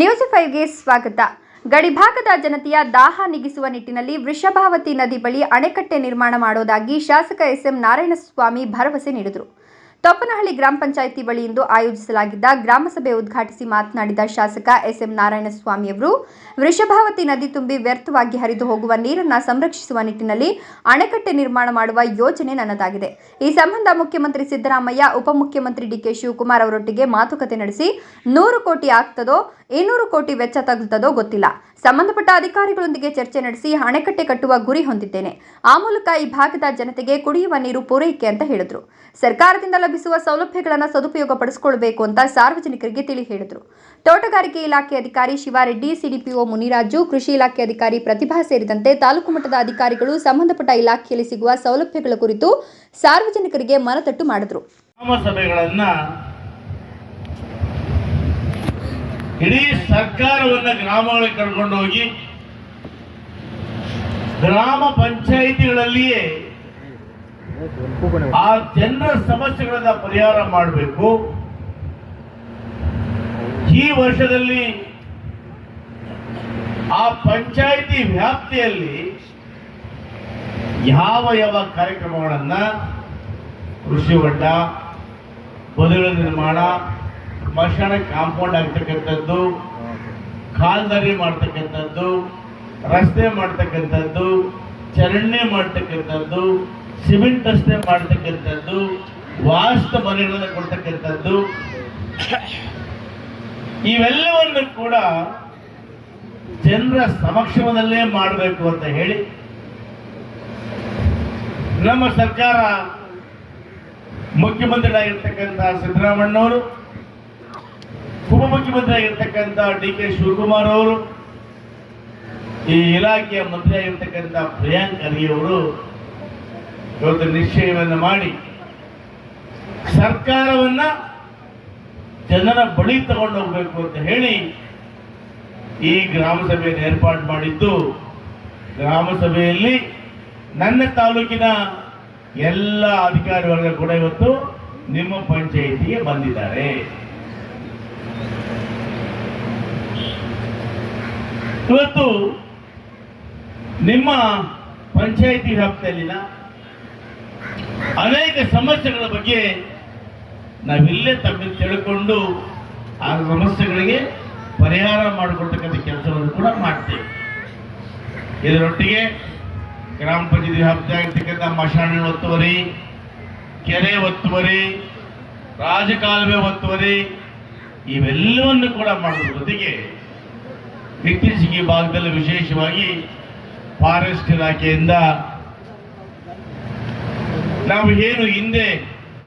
News ಫೈವ್ಗೆ ಸ್ವಾಗತ. ಗಡಿಭಾಗದ ಜನತೆಯ ದಾಹ ನಿಗಿಸುವ ನಿಟ್ಟಿನಲ್ಲಿ ವೃಷಭಾವತಿ ನದಿ ಬಳಿ ಅಣೆಕಟ್ಟೆ ನಿರ್ಮಾಣ ಮಾಡೋದಾಗಿ ಶಾಸಕ ಎಸ್ಎಂ ನಾರಾಯಣಸ್ವಾಮಿ ಭರವಸೆ ನೀಡಿದರು. ತೊಪ್ಪನಹಳ್ಳಿ ಗ್ರಾಮ ಪಂಚಾಯಿತಿ ಬಳಿ ಇಂದು ಆಯೋಜಿಸಲಾಗಿದ್ದ ಗ್ರಾಮಸಭೆ ಉದ್ಘಾಟಿಸಿ ಮಾತನಾಡಿದ ಶಾಸಕ ಎಸ್ಎಂ ನಾರಾಯಣಸ್ವಾಮಿ ಅವರು, ವೃಷಭಾವತಿ ನದಿ ತುಂಬಿ ವ್ಯರ್ಥವಾಗಿ ಹರಿದು ಹೋಗುವ ನೀರನ್ನು ಸಂರಕ್ಷಿಸುವ ನಿಟ್ಟಿನಲ್ಲಿ ಅಣೆಕಟ್ಟೆ ನಿರ್ಮಾಣ ಮಾಡುವ ಯೋಜನೆ ನನ್ನದಾಗಿದೆ. ಈ ಸಂಬಂಧ ಮುಖ್ಯಮಂತ್ರಿ ಸಿದ್ದರಾಮಯ್ಯ, ಉಪಮುಖ್ಯಮಂತ್ರಿ ಡಿಕೆ ಶಿವಕುಮಾರ್ ಅವರೊಟ್ಟಿಗೆ ಮಾತುಕತೆ ನಡೆಸಿ, ನೂರು ಕೋಟಿ ಆಗ್ತದೋ ಇನ್ನೂರು ಕೋಟಿ ವೆಚ್ಚ ತಗುಲ್ತದೋ ಗೊತ್ತಿಲ್ಲ. ಸಂಬಂಧಪಟ್ಟ ಅಧಿಕಾರಿಗಳೊಂದಿಗೆ ಚರ್ಚೆ ನಡೆಸಿ ಅಣೆಕಟ್ಟೆ ಕಟ್ಟುವ ಗುರಿ ಹೊಂದಿದ್ದೇನೆ. ಆ ಮೂಲಕ ಈ ಭಾಗದ ಜನತೆಗೆ ಕುಡಿಯುವ ನೀರು ಪೂರೈಕೆ ಅಂತ ಹೇಳಿದ್ರು. ಸರ್ಕಾರದಿಂದ ಲಭಿಸುವ ಸೌಲಭ್ಯಗಳನ್ನು ಸದುಪಯೋಗ ಪಡಿಸಿಕೊಳ್ಳಬೇಕು ಅಂತ ಸಾರ್ವಜನಿಕರಿಗೆ ತಿಳಿ ಹೇಳಿದರು. ತೋಟಗಾರಿಕೆ ಇಲಾಖೆ ಅಧಿಕಾರಿ ಶಿವಾರೆಡ್ಡಿ, ಸಿಡಿಪಿಒ ಮುನಿರಾಜು, ಕೃಷಿ ಇಲಾಖೆ ಅಧಿಕಾರಿ ಪ್ರತಿಭಾ ಸೇರಿದಂತೆ ತಾಲೂಕು ಮಟ್ಟದ ಅಧಿಕಾರಿಗಳು ಸಂಬಂಧಪಟ್ಟ ಇಲಾಖೆಯಲ್ಲಿ ಸಿಗುವ ಸೌಲಭ್ಯಗಳ ಕುರಿತು ಸಾರ್ವಜನಿಕರಿಗೆ ಮನತಟ್ಟು ಮಾಡಿದರು ಗ್ರಾಮ ಸಭೆಗಳನ್ನ ಇಡೀ ಸರ್ಕಾರವನ್ನ ಗ್ರಾಮಗಳಿಗೆ ಕರ್ಕೊಂಡು ಹೋಗಿ ಗ್ರಾಮ ಪಂಚಾಯಿತಿಗಳಲ್ಲಿಯೇ ಆ ಜನರ ಸಮಸ್ಯೆಗಳನ್ನ ಪರಿಹಾರ ಮಾಡಬೇಕು. ಈ ವರ್ಷದಲ್ಲಿ ಆ ಪಂಚಾಯಿತಿ ವ್ಯಾಪ್ತಿಯಲ್ಲಿ ಯಾವ ಯಾವ ಕಾರ್ಯಕ್ರಮಗಳನ್ನ ಕೃಷಿ ಹೊಂಡ ಬದುಗಳ ನಿರ್ಮಾಣ ಸ್ಮಶಾನ ಕಾಂಪೌಂಡ್ ಆಗ್ತಕ್ಕಂಥದ್ದು ಕಾಲ್ದಾರಿ ಮಾಡ್ತಕ್ಕಂಥದ್ದು, ರಸ್ತೆ ಮಾಡ್ತಕ್ಕಂಥದ್ದು ಚರಂಡಿ ಮಾಡ್ತಕ್ಕಂಥದ್ದು, ಸಿಮೆಂಟ್ ರಸ್ತೆ ಮಾಡ್ತಕ್ಕಂಥದ್ದು, ವಾಸ್ತ ಮನೆಗಳನ್ನು ಕೊಡ್ತಕ್ಕಂಥದ್ದು. ಇವೆಲ್ಲವನ್ನು ಕೂಡ ಜನರ ಸಮಕ್ಷಮದಲ್ಲೇ ಮಾಡಬೇಕು ಅಂತ ಹೇಳಿ ನಮ್ಮ ಸರ್ಕಾರ ಮುಖ್ಯಮಂತ್ರಿಗಳಾಗಿರ್ತಕ್ಕಂಥ ಸಿದ್ದರಾಮಣ್ಣವರು ಉಪಮುಖ್ಯಮಂತ್ರಿ ಆಗಿರ್ತಕ್ಕಂಥ ಡಿ ಕೆ ಶಿವಕುಮಾರ್ ಅವರು, ಈ ಇಲಾಖೆಯ ಮಂತ್ರಿ ಆಗಿರ್ತಕ್ಕಂಥ ಪ್ರಿಯಾಂಕ್ ಖರ್ಗೆ ಅವರು ಇವತ್ತು ನಿಶ್ಚಯವನ್ನು ಮಾಡಿ, ಸರ್ಕಾರವನ್ನ ಜನರ ಬಳಿ ತಗೊಂಡು ಹೋಗ್ಬೇಕು ಅಂತ ಹೇಳಿ ಈ ಗ್ರಾಮ ಸಭೆಯನ್ನು ಏರ್ಪಾಡು ಮಾಡಿದ್ದು. ಗ್ರಾಮ ಸಭೆಯಲ್ಲಿ ನನ್ನ ತಾಲೂಕಿನ ಎಲ್ಲ ಅಧಿಕಾರಿ ವರ್ಗ ಕೂಡ ಇವತ್ತು ನಿಮ್ಮ ಪಂಚಾಯಿತಿಗೆ ಬಂದಿದ್ದಾರೆ. ಇವತ್ತು ನಿಮ್ಮ ಪಂಚಾಯಿತಿ ವ್ಯಾಪ್ತಿಯಲ್ಲಿನ ಅನೇಕ ಸಮಸ್ಯೆಗಳ ಬಗ್ಗೆ ನಾವಿಲ್ಲೇ ತಮ್ಮ ತಿಳ್ಕೊಂಡು ಆ ಸಮಸ್ಯೆಗಳಿಗೆ ಪರಿಹಾರ ಮಾಡಿಕೊಡ್ತಕ್ಕಂಥ ಕೆಲಸವನ್ನು ಕೂಡ ಮಾಡ್ತೇವೆ. ಇದರೊಟ್ಟಿಗೆ ಗ್ರಾಮ ಪಂಚಾಯತಿ ವ್ಯಾಪ್ತಿಯಾಗಿರ್ತಕ್ಕಂಥ ಮಶಾಣ ಒತ್ತುವರಿ, ಕೆರೆ ಒತ್ತುವರಿ, ರಾಜಕಾಲುವೆ ಒತ್ತುವರಿ, ಇವೆಲ್ಲವನ್ನು ಕೂಡ ಮಾಡೋದ್ರ ಜೊತೆಗೆ ಇತ್ತೀಚೆಗೆ ಭಾಗದಲ್ಲಿ ವಿಶೇಷವಾಗಿ ಫಾರೆಸ್ಟ್ ಇಲಾಖೆಯಿಂದ ನಾವು ಏನು ಹಿಂದೆ